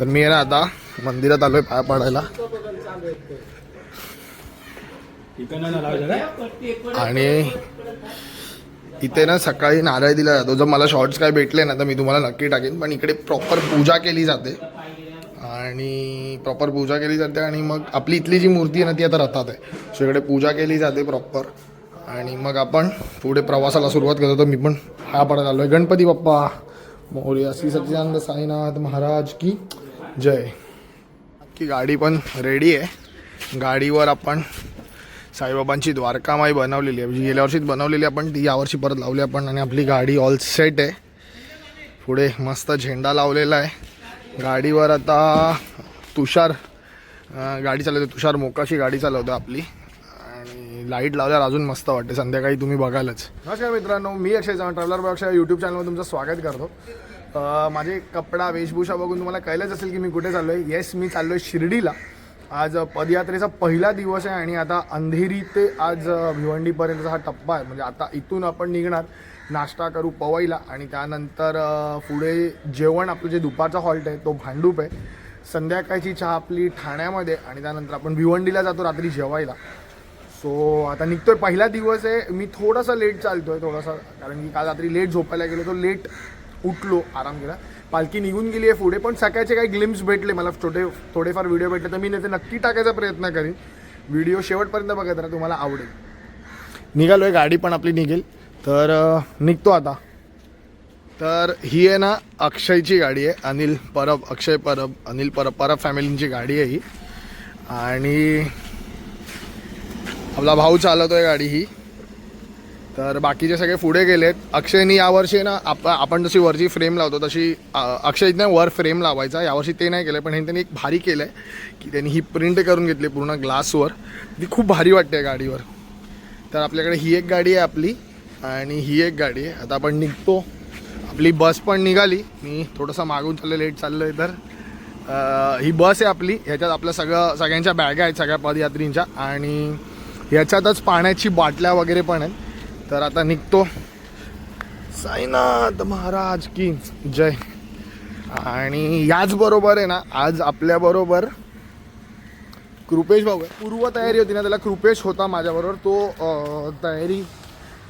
तर मी आहे ना आता मंदिरात आलोय पाया पाडायला. आणि इथे ना सकाळी नारळ दिला जातो. जर मला शॉर्ट्स काय भेटले ना तर मी तुम्हाला नक्की टाकेन. पण इकडे प्रॉपर पूजा केली जाते. आणि प्रॉपर पूजा केली जाते आणि मग आपली इथली जी मूर्ती आहे ना ती आता रथात आहे. सो इकडे पूजा केली जाते प्रॉपर आणि मग आपण पुढे प्रवासाला सुरुवात करतो. तर मी पण हा पडत आलो आहे गणपती बाप्पा मोर्या श्री सच्चिदानंद साईनाथ महाराज की जय. की गाडी पण रेडी आहे. गाडीवर आपण साईबाबांची द्वारकामाई बनवलेली आहे. म्हणजे गेल्या वर्षीच बनवलेली आहे आपण ती यावर्षी परत लावली आपण. आणि आपली गाडी ऑल सेट आहे. पुढे मस्त झेंडा लावलेला आहे. गाडीवर आता तुषार गाडी चालवते. तुषार मोकाशी गाडी चालवतो आपली. आणि लाइट लावल्यावर अजून मस्त वाटते. संध्याकाळी तुम्ही बघालच. नमस्कार मित्रांनो मी अक्षय ट्रॅव्हलर बॉक्सच्या यूट्यूब चॅनलवर तुमचं स्वागत करतो. माझे कपडा वेशभूषा बघून तुम्हाला कळलंच असेल की मी कुठे चाललो आहे येस मी चाललो आहे शिर्डीला. आज पदयात्रेचा पहिला दिवस आहे आणि आता अंधेरी ते आज भिवंडीपर्यंतचा हा टप्पा आहे. म्हणजे आता इथून आपण निघणार नाश्ता करू पवईला आणि त्यानंतर पुढे जेवण आपलं जे दुपारचा हॉल्ट आहे तो भांडूप आहे. संध्याकाळची चहा आपली ठाण्यामध्ये आणि त्यानंतर आपण भिवंडीला जातो रात्री जेवायला. सो आता निघतोय. पहिला दिवस आहे. मी थोडासा लेट चालतोय थोडासा. कारण की काल रात्री लेट झोपायला गेलो तो लेट उठलो आराम केला. पालखी निघून गेली आहे पुढे पण सकाळचे काही ग्लिम्स भेटले मला छोटे थोडेफार व्हिडिओ भेटले तर मी ते नक्की टाकायचा प्रयत्न करीन. व्हिडिओ शेवटपर्यंत बघत राहा तुम्हाला आवडेल. निघालो आहे गाडी पण आपली निघेल. तर निघतो आता. तर ही आहे ना अक्षयची गाडी आहे अनिल परब अक्षय परब अनिल परब परब फॅमिलींची गाडी आहे ही. आणि आपला भाऊ चालवतोय गाडी ही. तर बाकीचे सगळे पुढे गेलेत अक्षयनी यावर्षी ना आप आपण जशी वरची फ्रेम लावतो तशी अक्षय अक्षयने वर फ्रेम लावायचा. यावर्षी ते नाही केलं पण हे त्यांनी एक भारी केलं आहे की त्यांनी ही प्रिंट करून घेतली पूर्ण ग्लासवर ती खूप भारी वाटते गाडीवर. तर आपल्याकडे ही एक गाडी आहे आपली आणि ही एक गाडी आहे. आता आपण निघतो. आपली बस पण निघाली. मी थोडंसं मागून चाललं लेट चाललो आहे तर ही बस आहे आपली. ह्याच्यात आपलं सगळं सगळ्यांच्या बॅगा आहेत सगळ्या पदयात्रींच्या. आणि ह्याच्यातच पाण्याची बाटल्या वगैरे पण आहेत. तर आता निघतो. साईनाथ महाराज की जय. आणि याचबरोबर आहे ना आज आपल्याबरोबर कृपेश भाऊ आहे पूर्व तयारी होती ना त्याला कृपेश होता माझ्याबरोबर. तो तयारी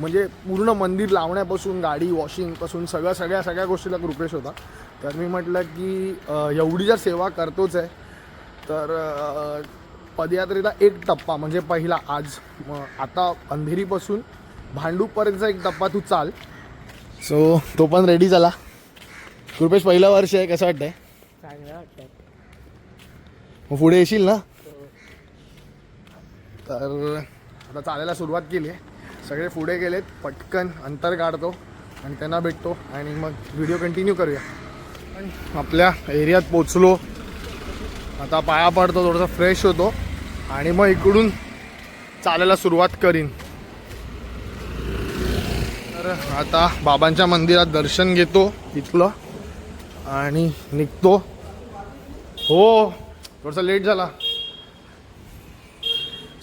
म्हणजे पूर्ण मंदिर लावण्यापासून गाडी वॉशिंगपासून सगळ्या सगळ्या सगळ्या गोष्टीला कृपेश होता. तर मी म्हटलं की एवढी जर सेवा करतोच आहे तर पदयात्रेचा एक टप्पा म्हणजे पहिला आज. आता अंधेरीपासून भांडूपपर्यंतचा एक टप्पा तू चाल. सो तो पण रेडी झाला. कृपेश पहिलं वर्ष आहे कसं वाटतंय? मग पुढे येशील ना? तर आता चालायला सुरुवात केली आहे. सगळे पुढे गेलेत पटकन अंतर काढतो आणि त्यांना भेटतो आणि मग व्हिडिओ कंटिन्यू करूया. आणि आपल्या एरियात पोचलो. आता पाया पडतो थोडंसं फ्रेश होतो. आणि मग इकडून चालायला सुरुवात करीन. तर आता बाबांच्या मंदिरात दर्शन घेतो इथलं आणि निघतो. हो थोडासा लेट झाला.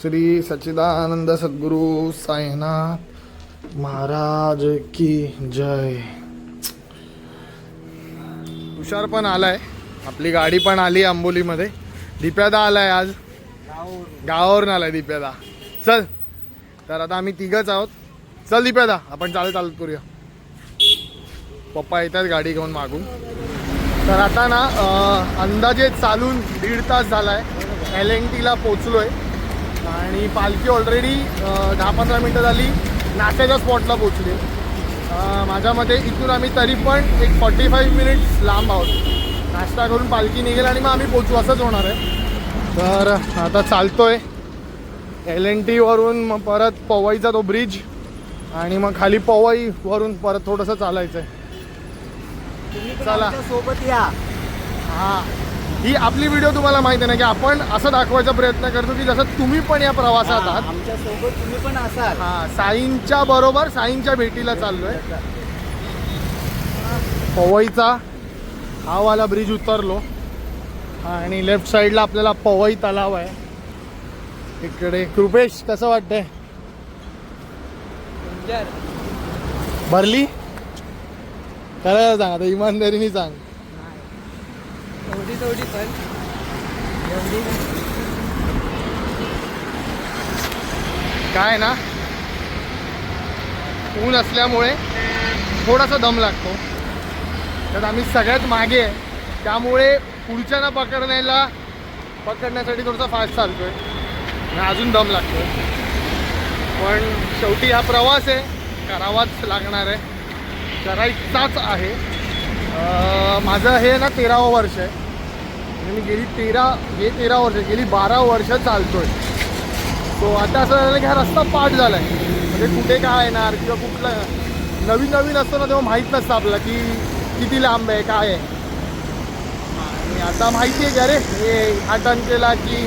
श्री सच्चिदानंद सद्गुरू साईनाथ महाराज की जय. तुषार पण आलाय. आपली गाडी पण आली आंबोलीमध्ये. दिप्यादा आलाय आज. गावावरून आलाय दिप्यादा. चल. तर आता आम्ही तिघच आहोत. चल दिप्यादा आपण चालत चालत करूया. पप्पा येतात गाडी घेऊन मागून. तर आता ना अंदाजे चालून दीड तास झालाय. एल एन टीला पोचलोय. आणि पालखी ऑलरेडी दहा पंधरा मिनटं झाली. नाश्त्याच्या स्पॉटला पोचली. माझ्या मते इथून आम्ही तरी पण एक फॉर्टी फाईव्ह मिनिट्स लांब आहोत. नाश्ता करून पालखी निघेल आणि मग आम्ही पोचू असंच होणार आहे. तर आता चालतोय. एल एन टीवरून मग परत पवईचा तो ब्रिज आणि मग खाली पवईवरून परत थोडंसं चालायचं आहे चला. सोबत या. हा. ही आपली व्हिडिओ तुम्हाला माहिती आहे ना की आपण असं दाखवायचा प्रयत्न करतो की जसं तुम्ही पण या प्रवासात आहात. आमच्यासोबत तुम्ही पण असाल. हा साईंच्या बरोबर साईंच्या भेटीला चाललोय. पवईचा हा वाला ब्रिज उतरलो. आणि लेफ्ट साईडला आपल्याला पवई तलाव आहे. इकडे कृपेश कसं वाटतंय? भरली? खरं सांग आता इमानदारीने सांग. पण. काय ना? ऊन असल्यामुळे थोडासा दम लागतो. तर आम्ही सगळ्यात मागे आहे. त्यामुळे पुढच्यांना पकडण्याला पकडण्यासाठी थोडासा फास्ट चालतोय. आणि अजून दम लागतो पण शेवटी हा प्रवास आहे. करावाच लागणार आहे. करायचाच आहे. माझं हे ना तेरावं वर्ष आहे. आणि मी गेली तेरा हे तेरा वर्ष गेली बारा वर्ष चालतो आहे सो आता असं झालं की हा रस्ता पाठ आहे म्हणजे कुठे काय येणार किंवा कुठलं नवीन नवीन असतं ना तेव्हा माहीत नसतं आपलं की किती लांब आहे काय आहे. आणि आता माहिती आहे का रे हे हा टर्न केला की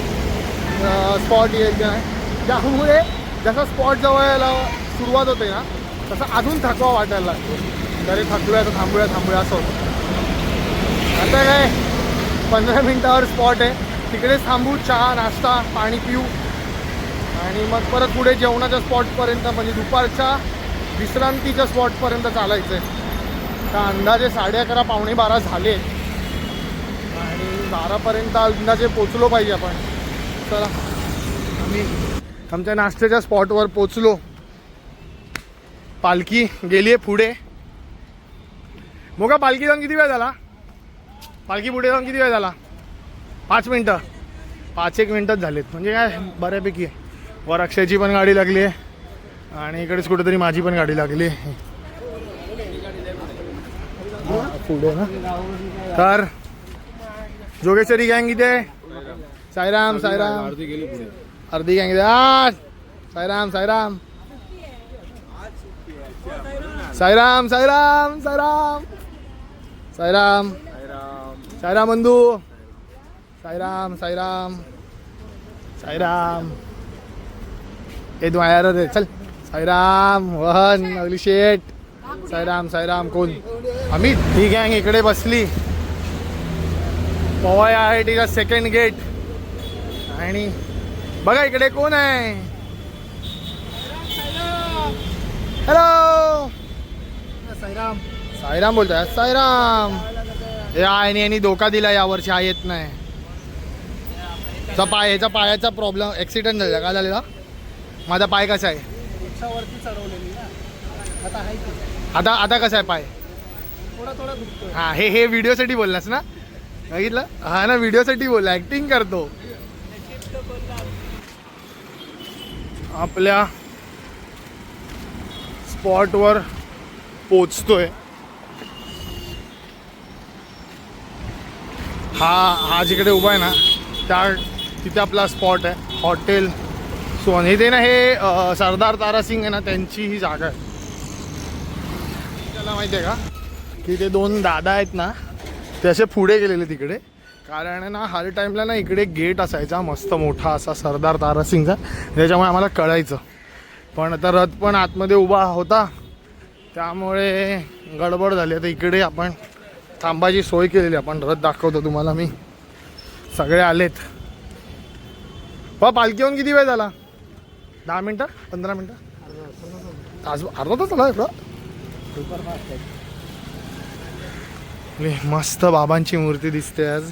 स्पॉट येईल काय त्यामुळे जसा स्पॉट जवळ यायला सुरुवात होते ना तसं अजून थकवा वाटायला लागतो. अरे थकूया तर थांबूया थांबूया असं होतं. आता काय पंधरा मिनटावर स्पॉट आहे. तिकडेच थांबू चहा नाश्ता पाणी पिऊ. आणि मग परत पुढे जेवणाच्या स्पॉटपर्यंत म्हणजे दुपारच्या विश्रांतीच्या स्पॉटपर्यंत चालायचं आहे तर अंदाजे साडे अकरा पावणे बारा झाले. आणि बारापर्यंत अंदाजे पोचलो पाहिजे आपण. चला. आम्ही आमच्या नाश्त्याच्या स्पॉटवर पोचलो. पालखी गेली आहे पुढे. मोगा पालखी जाऊन किती वेळ झाला? पालखी पुढे जाऊन किती वेळ झाला? पाच मिनटं. पाच एक मिनटंच झालेत. म्हणजे काय बऱ्यापैकी. आहे वर अक्षयची पण गाडी लागली आहे आणि इकडेच कुठेतरी माझी पण गाडी लागली आहे पुढे ना. तर जोगेश्वरी गँग इथे. साईराम साईराम. अर्धी गँग इथे आ, साईराम साईराम. साईराम साईराम साईराम. साईराम. साईराम बंधू. साईराम साईराम. साईराम. ए तू आयर रे. चल. साईराम वहन अगली शेट. साईराम साईराम कोण? अमित. ही गँग इकडे बसली. पवाय आहे तिचा सेकंड गेट आणि बघा इकडे कोण आहे. हॅलो साईराम. साईराम बोलतोय. साईराम. हे आणि यांनी धोका दिला यावर्षी हा येत नाही. चा पाय याचा पायाचा प्रॉब्लेम ॲक्सिडेंट झाला. काय झालेला? माझा पाय कसा आहे? रिक्षावरती चढवलेली ना. आता आहे की. आता कसा आहे पाय? थोडा थोडा दुखतोय. हा हे हे व्हिडिओसाठी बोललास ना? बघितलं? हा ना व्हिडिओसाठी बोलला ॲक्टिंग करतो. आपल्या स्पॉटवर पोचतोय. हा हा जिकडे उभा आहे ना त्या तिथे आपला स्पॉट आहे. हॉटेल सोन हे ते ना हे सरदार तारासिंग आहे ना त्यांची ही जागा आहे. त्याला माहिती आहे का? की ते दोन दादा आहेत ना ते असे पुढे गेलेले तिकडे. कारण आहे ना हर टाईमला ना इकडे गेट असायचा मस्त मोठा असा सरदार तारासिंगचा त्याच्यामुळे आम्हाला कळायचं. पण आता रथ पण आतमध्ये उभा होता त्यामुळे गडबड झाली. आता इकडे आपण थांबायची सोय केलेली आपण रथ दाखवतो तुम्हाला मी. सगळे आलेत. बा पालखी येऊन किती वेळ झाला? दहा मिनटं? पंधरा मिनटं? आज अर्धा तास झाला इकडं. सुपर मस्त बाबांची मूर्ती दिसते आज.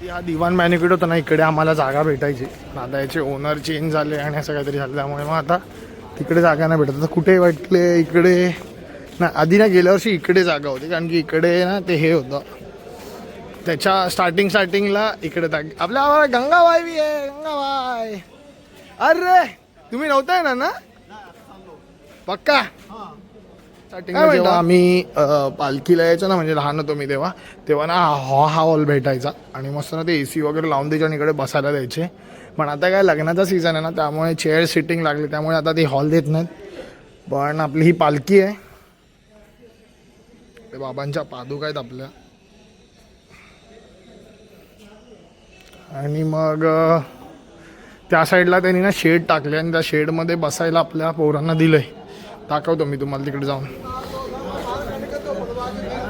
हा दिवाण मॅनिक्युट होता ना इकडे आम्हाला जागा भेटायची. आता याचे ओनर चेंज झाले आणि असं काहीतरी झालं. त्यामुळे मग आता तिकडे जागा नाही भेटत. आता कुठे वाटले? इकडे ना आधी ना गेल्या वर्षी इकडे जागा होती कारण की इकडे ना ते हे होतं. त्याच्या स्टार्टिंग स्टार्टिंगला इकडे आपल्या आम्हाला गंगाबाई बी आहे गंगाबाई अरे तुम्ही नव्हताय ना ना? पक्का? जेव्हा आम्ही अ, पालखीला यायचो ना म्हणजे लहान होतो मी तेव्हा तेव्हा ना हा हा हॉल भेटायचा. आणि मस्त ना ते ए सी वगैरे लावून आणि इकडे बसायला द्यायचे. पण आता काय लग्नाचा सीझन आहे ना त्यामुळे चेअर सिटिंग लागली त्यामुळे आता ते हॉल देत नाहीत. पण आपली ही पालखी आहे. ते बाबांच्या पादुका आहेत आपल्या. आणि मग अ, त्या साईडला त्यांनी ना शेड टाकले आणि त्या शेडमध्ये बसायला आपल्या पोरांना दिलंय. दाखवतो मी तुम्हाला तिकडे जाऊन.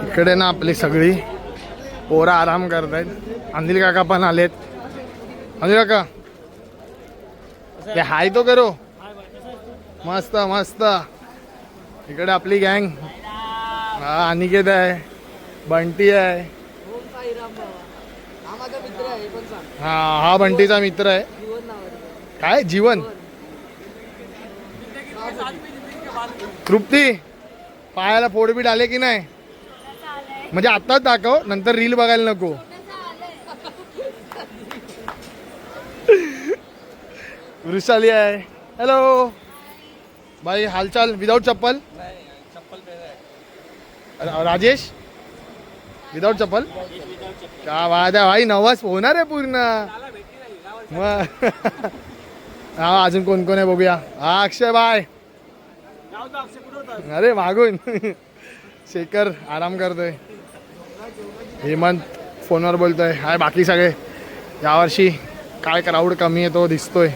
इकडे ना आपली सगळी पोरं आराम करत आहेत अनिल काका पण आलेत. अनिल काका ते हाय तो करो. मस्त मस्त. इकडे आपली गँग. हा अनिकेत आहे बंटी आहे. हा हा बंटीचा मित्र आहे. जीवन काय? जीवन? तृप्ती पायाला फोडबीट आले की नाही? म्हणजे आत्ताच दाखव नंतर रील बघायला नको. वृषाली आहे. हॅलो भाई हालचाल विदाऊट चप्पल? राजेश? विदाऊट चप्पल? का वाद आहे भाई नवस होणार आहे पूर्ण. मग हा अजून कोण कोण आहे बघूया. हा अक्षय बाय अरे मागून. शेखर आराम करतोय. हेमंत फोनवर बोलतोय. हाय बाकी सगळे. यावर्षी काय क्राऊड कमी येतो दिसतोय.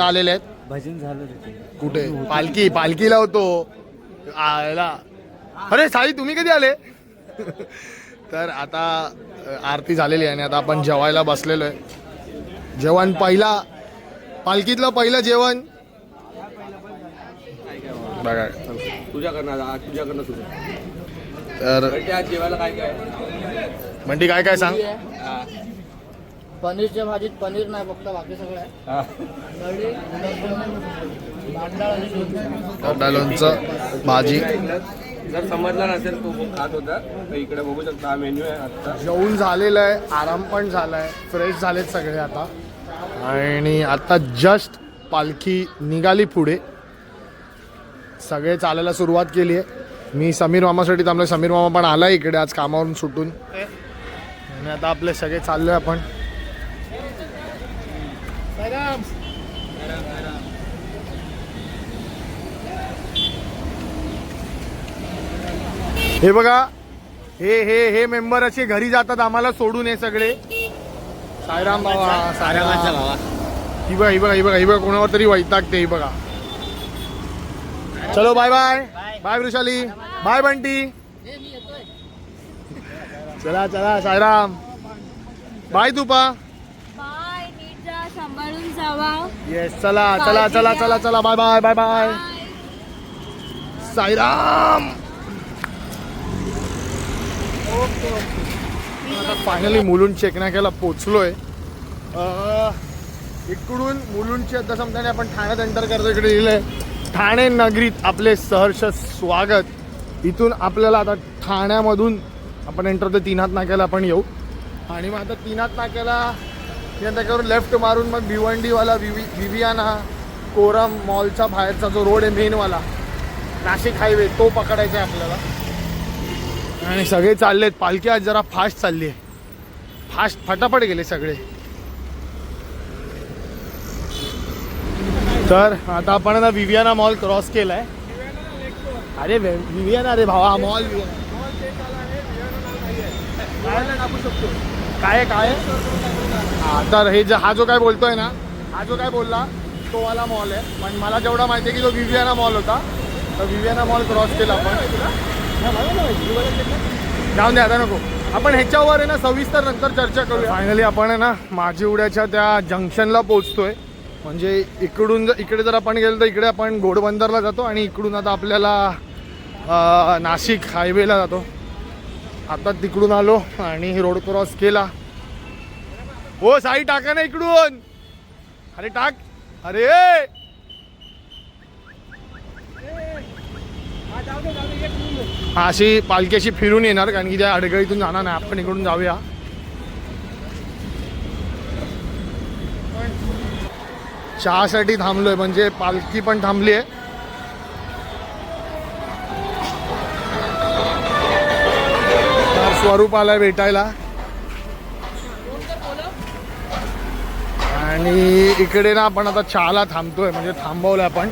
आता आलेले आहेत. भजन झालं तिथे कुठे? पालखी पालखीला होतो. आला अरे साई तुम्ही कधी आले? तर आता अ, आरती झालेली आहे आणि आता आपण जेवायला बसलेलो आहे. जेवण पहिला पालखीतलं पहिलं जेवण. बघा. तुझ्याकडनं आज तुझ्याकडनं सुरू. तर म्हणजे आज जेवायला काय काय? म्हणते काय काय सांग? पनीरच्या भाजीत पनीर नाही फक्त बाकी सगळं आहे. लोणचं. भाजी. जर समजला नसेल तो खात होता तर इकडे बघू शकता हा मेन्यू आहे आत्ता जेवून झालेलं आहे आराम पण झाला आहे फ्रेश झालेत सगळे आता. आणि आता जस्ट पालखी निघाली पुढे. सगळे चालायला सुरुवात केली आहे. मी समीर मामासाठी थांबलो समीर मामा पण आला इकडे आज कामावरून सुटून. आणि आता आपले सगळे चाललोय आपण. साईराम. हे बघा हे हे हे मेंबर असे घरी जातात आम्हाला सोडून हे सगळे. सायराम बाबा सायराम ही बघा ही बघा ही बघा ही बघा कोणावर तरी वैतागते ही बघा. चलो bye bye bye Vrushali. Bye Bunty. चला चला सायराम बाय तुपा बाय नीट जा सांभाळून जावा येस चला चला चला चला चला bye bye bye bye Sairam! आता फायनली मुलुंड चेकनाक्याला पोचलोय. इकडून मुलुंडची आता समजा आपण ठाण्यात एंटर करतो इकडे लिहिलंय. ठाणे नगरीत आपले सहर्ष स्वागत. इथून आपल्याला आता ठाण्यामधून आपण एंटर होतो तीन हात नाक्याला आपण येऊ. आणि मग आता तीन हात नाक्याला या करून लेफ्ट मारून मग भिवंडीवाला विवी विवियाना कोरम मॉलच्या बाहेरचा जो रोड आहे मेनवाला नाशिक हायवे तो पकडायचा आहे आपल्याला. आणि सगळे चालले आहेत पालखी आज जरा फास्ट चालली आहे. फास्ट फटाफट गेले सगळे. तर आता आपण ना विवियाना मॉल क्रॉस केला आहे अरे विवियाना रे भावा मॉल शकतो काय काय हा तर हे जे हा जो काय बोलतोय ना हा जो काय बोलला तो वाला मॉल आहे. पण मला जेवढा माहिती आहे की जो विवियाना मॉल होता. तर विवियाना मॉल क्रॉस केला आपण. जाऊन द्या आता नको. आपण ह्याच्यावर आहे ना सविस्तर नंतर चर्चा करूया. फायनली आपण आहे ना माझी उड्याच्या त्या जंक्शनला पोहोचतोय. म्हणजे इकडून जर इकडे जर आपण गेलो तर इकडे आपण घोडबंदरला जातो आणि इकडून आता आपल्याला नाशिक हायवेला जातो. आता तिकडून आलो आणि रोड क्रॉस केला. हो साई टाका ना इकडून. अरे टाक. अरे! अशी पालखी अशी फिरून येणार कारण की त्या अडगळीतून जाणार नाही. आपण इकडून जाऊया. चहासाठी थांबलोय म्हणजे पालखी पण थांबली आहे. स्वरूपाला भेटायला. आणि इकडे ना आपण आता चहाला थांबतोय म्हणजे थांबवलं आपण.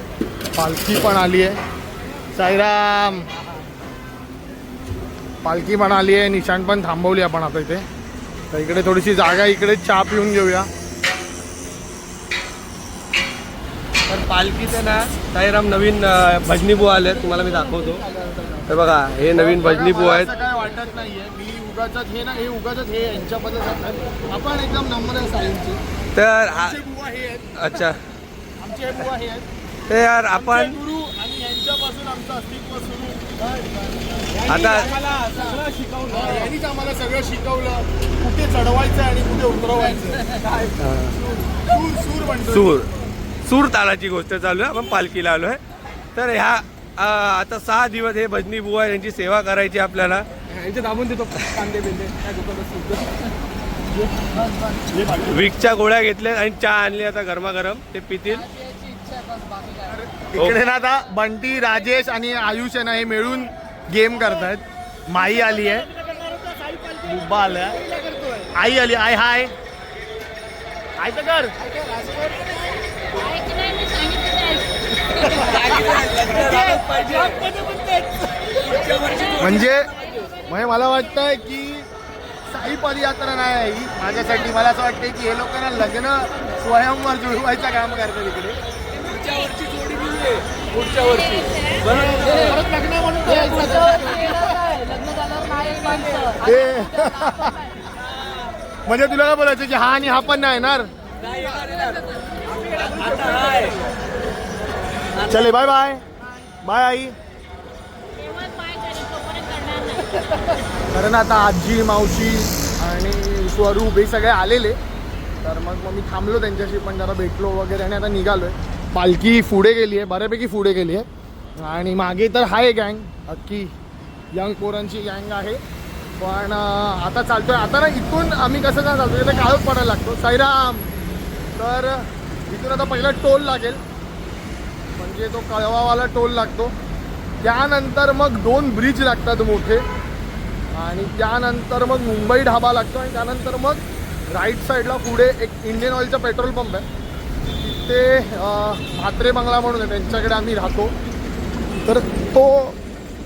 पालखी पण आली आहे. साईराम! पालखी पण आली आहे निशाण पण थांबवली आपण आता इथे. तर इकडे थोडीशी जागा इकडे चहा पिऊन घेऊया. तर पालखीचे ना साईराम नवीन भजनी बुवा आले तुम्हाला मी दाखवतो. हे बघा हे नवीन भजनी बुवा आहेत. काय वाटत नाहीये मी उगाच हे ना हे उगाच हे यांच्याबद्दल आपण एकदम नम्र आहे साईंची. तर आमचे बुवा हे आहेत. अच्छा. आमचे हे बुवा हे आहेत. ते यार आमचे आपण गुरु आणि यांच्यापासून आमचं अस्तित्व सुरू. आता सगळं शिकवलं. यांनीच आम्हाला सगळं शिकवलं. कुठे चढवायचं आणि कुठे उतरवायचं. सूर सूर म्हणतो. सूर. सूर तालाची गोष्ट चालू आहे. आपण पालखीला आलो आहे तर ह्या अं, आता सहा दिवस हे भजनी बुवा यांची सेवा करायची आपल्याला. यांचे दाबून देतो. कांदे बिंदे काय दुकानात विकच्या गोळ्या घेतल्या आणि चहा आणली आता गरमागरम. ते पितील. इकडे ना आता बंटी राजेश आणि आयुष आहे ना हे मिळून गेम करतायत. माई आली आहे. बुब्बा आल्या. आई आली. आय हाय. हाय तर कर. म्हणजे म्हणजे मला वाटतंय की साई पदयात्रा नाही. आहे ही माझ्यासाठी मला असं वाटतंय की हे लोकांना लग्न स्वयंवर जुळवायचं काम करतात इकडे. परत लग्न म्हणून म्हणजे तुला काय बोलायचं की हा आणि हा पण नाही येणार? चले बाय बाय बाय आई कारण आता आजी मावशी आणि स्वरूप हे सगळे आलेले. तर मग मग मी थांबलो त्यांच्याशी पण जरा भेटलो वगैरे आणि आता निघालोय. पालखी पुढे गेली आहे बऱ्यापैकी पुढे गेली आहे. आणि मागे तर आहे गँग अख्खी यंग पोरांची गँग आहे. पण आता आता चालतोय. आता ना इथून आम्ही कसं काय चालतो तर काळोख पडायला लागतो. सैराम! तर इथून आता पहिला टोल लागेल. म्हणजे तो कळवावाला टोल लागतो. त्यानंतर मग दोन ब्रिज लागतात मोठे. आणि त्यानंतर मग मुंबई ढाबा लागतो आणि त्यानंतर मग राईट साईडला पुढे एक इंडियन ऑइलचा पेट्रोल पंप आहे. तिथे अं, म्हात्रे बंगला म्हणून आहे. त्यांच्याकडे आम्ही राहतो. तर तो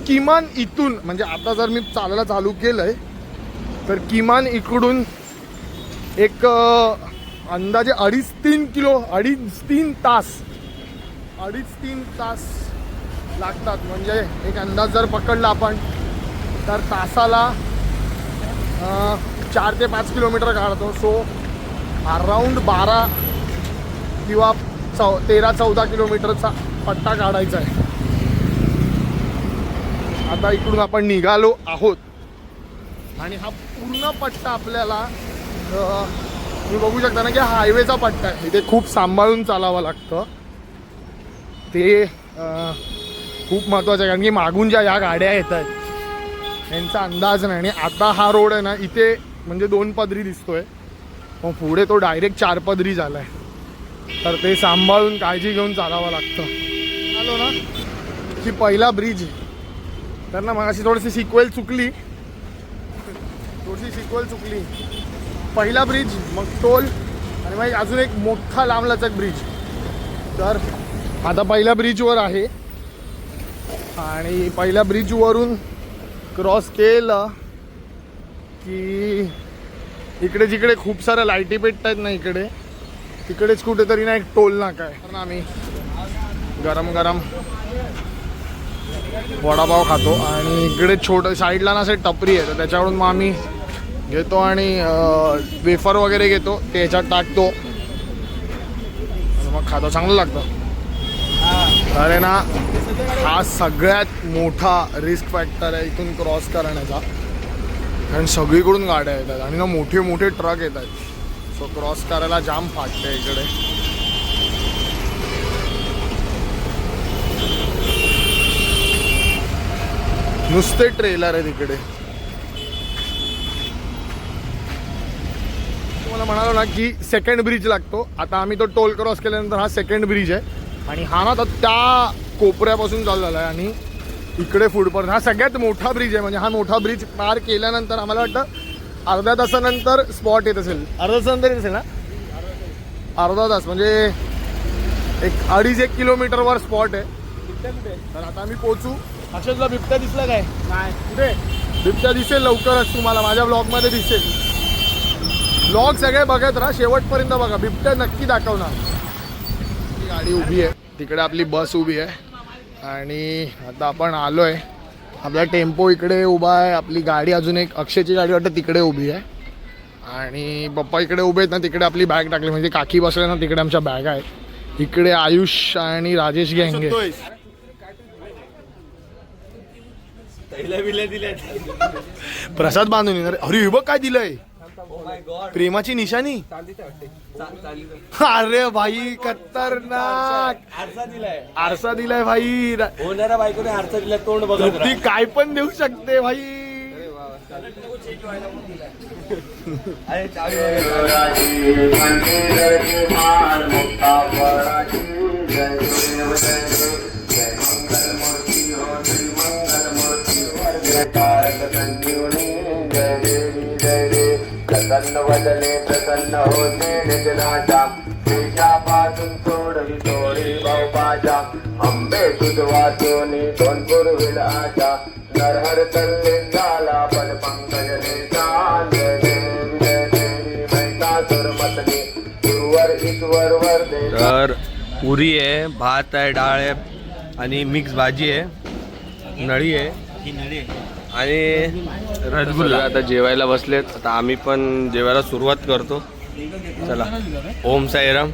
किमान इथून म्हणजे आता जर मी चालायला चालू केलं आहे तर किमान इकडून एक अंदाजे अडीच तीन किलो अडीच तीन तास अडीच तीन तास लागतात. म्हणजे एक अंदाज जर पकडला आपण तर तासाला चार ते पाच किलोमीटर काढतो. सो अराऊंड बारा किंवा चौ तेरा चौदा किलोमीटरचा पट्टा काढायचा आहे. आता इकडून आपण निघालो आहोत. आणि हा पूर्ण पट्टा आपल्याला तुम्ही बघू शकता ना की हायवेचा पट्टा आहे. इथे खूप सांभाळून चालावं लागतं. ते खूप महत्त्वाचं आहे. कारण की मागून ज्या या गाड्या येत आहेत यांचा अंदाज नाही. आणि आता हा रोड आहे ना इथे म्हणजे दोन पदरी दिसतोय. मग पुढे तो डायरेक्ट चार पदरी झाला आहे तर ते सांभाळून काळजी घेऊन चालावं लागतं. आलो ना? की पहिला ब्रिज तर ना मग अशी थोडीशी सिक्वेल चुकली. थोडीशी सिक्वेल चुकली. पहिला ब्रिज मग टोल आणि मग अजून एक मोठा लांबलचक ब्रिज तर आता पहिल्या ब्रिजवर आहे. आणि पहिल्या ब्रिजवरून क्रॉस केलं की इकडे जिकडे खूप साऱ्या लाईटी पेटत आहेत ना इकडे तिकडेच कुठेतरी ना एक टोल नाका आहे. ना आम्ही. गरम गरम वडापाव खातो आणि इकडे छोटं साईडला ना असे टपरी आहे तर त्याच्याकडून मग आम्ही घेतो आणि वेफर वगैरे घेतो त्याच्यात टाकतो. मग खातो चांगलं लागतं. अरे ना हा सगळ्यात मोठा रिस्क फॅक्टर आहे इथून क्रॉस करण्याचा. कारण सगळीकडून गाड्या येतात आणि ना मोठे मोठे ट्रक येत आहेत सो क्रॉस करायला जाम फाटते इकडे. नुसते ट्रेलर आहे तिकडे तुम्हाला म्हणालो ना की सेकंड ब्रिज लागतो. आता आम्ही तो टोल क्रॉस केल्यानंतर हा सेकंड ब्रिज आहे. आणि हा ना तर त्या कोपऱ्यापासून चालू झाला आहे आणि इकडे फुडपर्यंत हा सगळ्यात मोठा ब्रिज आहे. म्हणजे हा मोठा ब्रिज पार केल्यानंतर आम्हाला वाटतं अर्ध्या तासानंतर स्पॉट येत असेल. अर्धा तासानंतर येत असेल ना? अर्धा तास. म्हणजे एक अडीच एक किलोमीटरवर स्पॉट आहे. तर आता आम्ही पोचू अक्षय तुला बिबट्या दिसला काय? नाही. कुठे? बिबट्या दिसेल लवकरच तुम्हाला. माझ्या ब्लॉगमध्ये दिसेल. ब्लॉग सगळे बघत राहा. शेवटपर्यंत बघा. बिबट्या नक्की दाखवणार. गाडी उभी आहे. तिकडे आपली बस उभी आहे. आणि आता आपण आलो आहे आपला टेम्पो इकडे उभा आहे. आपली गाडी अजून एक अक्षयची गाडी वाटतं तिकडे उभी आहे. आणि पप्पा इकडे उभे आहेत ना तिकडे आपली बॅग टाकली. म्हणजे काकी बसल्या ना तिकडे आमच्या बॅग आहेत. इकडे आयुष आणि राजेश गँगे प्रसाद बांधून येणार. अरे हे बघ काय दिलंय. प्रेमाची निशाणी? अरे भाई खतरनाक. आरसा दिलाय. आरसा दिलाय भाई. होणाऱ्या बायकोने आरसा दिलाय तोंड बघत ती काय पण देऊ शकते भाई. अरे चावी प्रसन्न वदने प्रसन्न होते निजनाचा. देशापासून सोडवी तोडी भाऊबाजा आंबे तुझ वाचोनी दोन आशा. नरहर तल्ले झाला पण पंकज तर पुरी आहे भात आहे डाळ आहे आणि मिक्स भाजी आहे. नळी आहे. आणि रसगुल्ला आता जेवायला बसलेत. आता आम्ही पण जेवायला सुरुवात करतो. चला. ओम साईराम.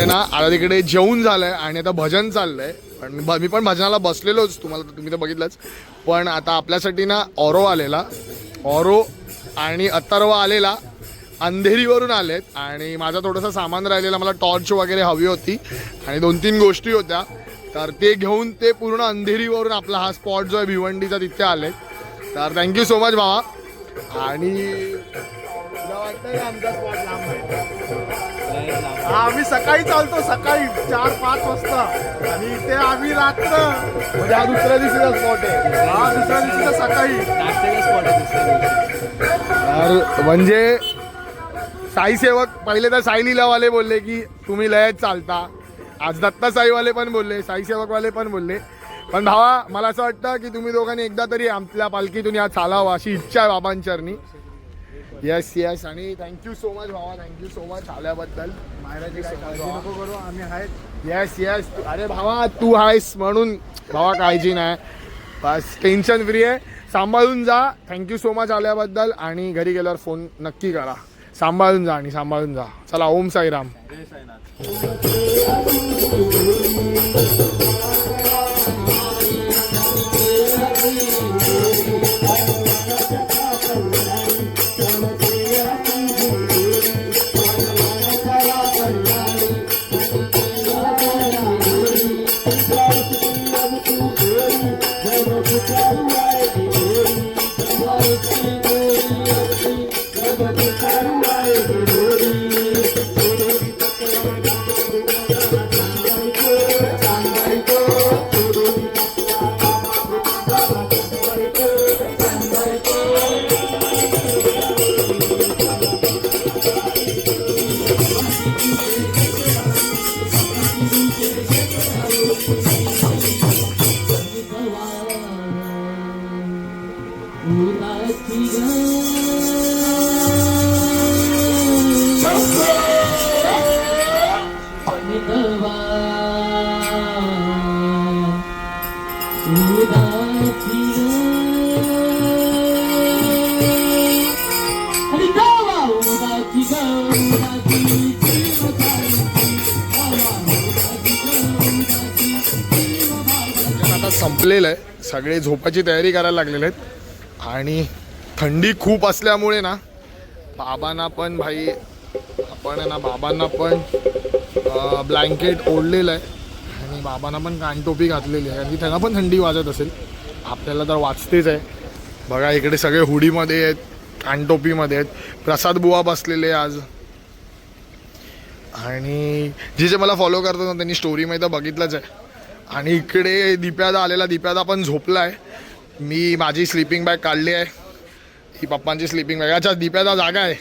आहे ना आता तिकडे जेवून झालंय आणि आता भजन चाललंय. पण मी मी पण भजनाला बसलेलोच तुम्हाला तर तुम्ही तर बघितलंच. पण आता आपल्यासाठी ना ऑरो आलेला. ऑरो आणि अतर्व आलेला. अंधेरीवरून आलेत आणि माझा थोडंसं सामान राहिलेलं मला टॉर्च वगैरे हवी होती. आणि दोन तीन गोष्टी होत्या. तर ते घेऊन ते पूर्ण अंधेरीवरून आपला हा स्पॉट जो आहे भिवंडीचा तिथे आले तर थँक्यू सो मच भावा. आणि आम्ही सकाळी चालतो सकाळी चार पाच वाजता. आणि इथे आम्ही रात्र म्हणजे हा दुसऱ्या दिवशीचा स्पॉट आहे. हा दुसऱ्या दिवशीचा सकाळी. तर म्हणजे साई सेवक पहिले तर साई लिलावाले बोलले की तुम्ही लयच चालता. आज दत्ता साईवाले पण बोलले साई सेवकवाले पण बोलले. पण भावा मला असं वाटतं की तुम्ही दोघांनी एकदा तरी आपल्या पालखीतून या चालावं अशी इच्छा आहे बाबांचरणी येस येस आणि थँक्यू सो मच भावा थँक्यू सो मच आल्याबद्दल. नको करू आम्ही आहेत. येस येस अरे भावा तू आहेस म्हणून. भावा काळजी नाही. बस टेन्शन फ्री आहे. सांभाळून जा. थँक्यू सो मच आल्याबद्दल. आणि घरी गेल्यावर फोन नक्की करा. सांभाळून जा आणि सांभाळून जा. चला ओम साईराम. झोपाची तयारी करायला लागलेले आहेत. आणि थंडी खूप असल्यामुळे ना बाबांना पण भाई आपण आहे ना बाबांना पण ब्लँकेट ओढलेलं आहे. आणि बाबांना पण कानटोपी घातलेली आहे. आणि त्यांना पण थंडी वाजत असेल. आपल्याला तर वाचतेच आहे. बघा इकडे सगळे हुडीमध्ये आहेत कानटोपीमध्ये आहेत. प्रसाद बुवा बसलेले आज. आणि जे जे मला फॉलो करतात ना त्यांनी स्टोरीमध्ये तर बघितलंच आहे. आणि इकडे दिप्यादा आलेला दिप्यादा पण झोपला आहे मी माझी स्लीपिंग बॅग काढली आहे. ही पप्पांची स्लीपिंग बॅग अच्छा दीप्याचा जागा आहे.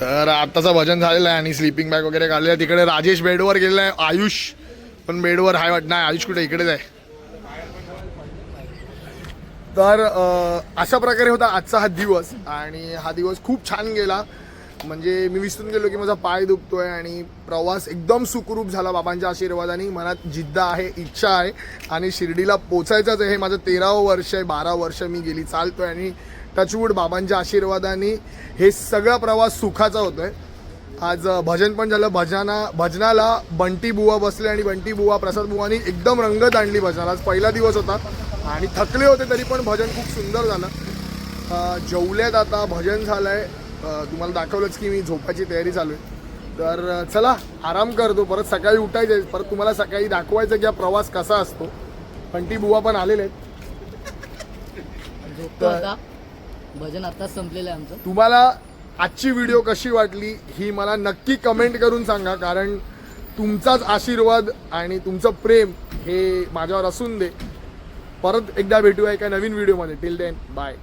तर आत्ताचं भजन झालेलं आहे आणि स्लीपिंग बॅग वगैरे काढलेलं आहे. तिकडे राजेश बेडवर गेलेला आहे. आयुष पण बेडवर हाय वाट नाही. आयुष कुठे? इकडेच आहे. तर अशा प्रकारे होता आजचा हा दिवस. आणि हा दिवस खूप छान गेला. म्हणजे मी विसरून गेलो की माझा पाय दुखतोय आणि प्रवास एकदम सुखरूप झाला बाबांच्या आशीर्वादाने. मनात जिद्द आहे इच्छा आहे आणि शिर्डीला पोचायचंच आहे. हे माझं तेरावं वर्ष आहे बारा वर्ष मी गेली चालतोय आणि टचवूड बाबांच्या आशीर्वादाने हे सगळा प्रवास सुखाचा होतोय. आज भजन पण झालं. भजना भजनाला बंटी बुवा बसले आणि बंटी बुवा प्रसाद बुवानी एकदम रंगत आणली भजनाला. आज पहिला दिवस होता आणि थकले होते तरी पण भजन खूप सुंदर झालं. जेवल्यात आता भजन झालं आहे तुम्हाला दाखवलंच की मी झोपाची तयारी चालू आहे. तर चला आराम करतो. परत सकाळी उठायचं आहे. परत तुम्हाला सकाळी दाखवायचं की हा प्रवास कसा असतो. बंटी बुवा पण आलेले आहेत. आता. भजन आताच संपलेलं आहे आमचं. तुम्हाला आजची व्हिडिओ कशी वाटली ही मला नक्की कमेंट करून सांगा. कारण तुमचाच आशीर्वाद आणि तुमचं प्रेम हे माझ्यावर असून दे. परत एकदा भेटूया एका नवीन व्हिडिओमध्ये टिल देन बाय